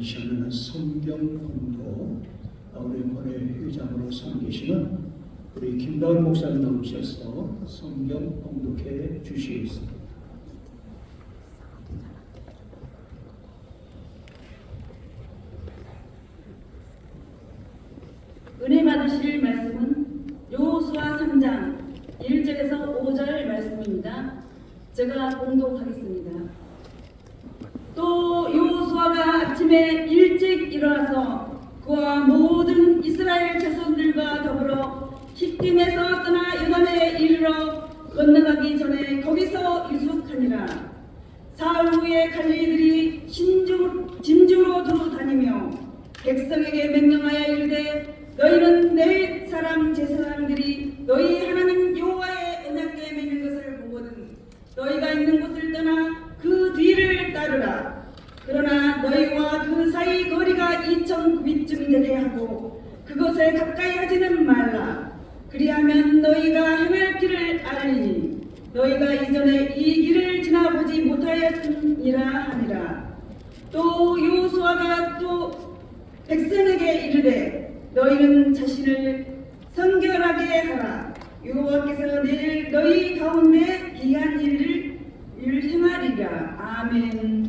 이 시간에는 성경 공부 우리 본회 회장으로 섬기시는 우리 김다은 목사님 나오셔서 성경 공독해 주시겠습니다. 은혜 받으실 말씀은 요수와 3장 1절에서 5절 말씀입니다. 제가 공독하겠습니다. 아침에 일찍 일어나서 그와 모든 이스라엘 자손들과 더불어 히팀에서 떠나 요단에 이르러 건너가기 전에 거기서 유숙하니라. 사흘 후에 갈리들이 신주, 진주로 두루 다니며 백성에게 명령하여 이르되 너희는 내 사람 제 사람들이 너희 하나님 여호와의 언약궤에 매는 것을 보거든 너희가 있는 곳을 떠나 그 뒤를 따르라 그러나 너희와 그 사이 거리가 이천 구빗쯤 되게 하고 그것에 가까이 하지는 말라. 그리하면 너희가 행할 길을 알리니 너희가 이전에 이 길을 지나보지 못하였느니라 하니라. 또 요수아가 또 백성에게 이르되 너희는 자신을 성결하게 하라. 여호와께서 내일 너희 가운데 기한 일을 일 행하리라. 아멘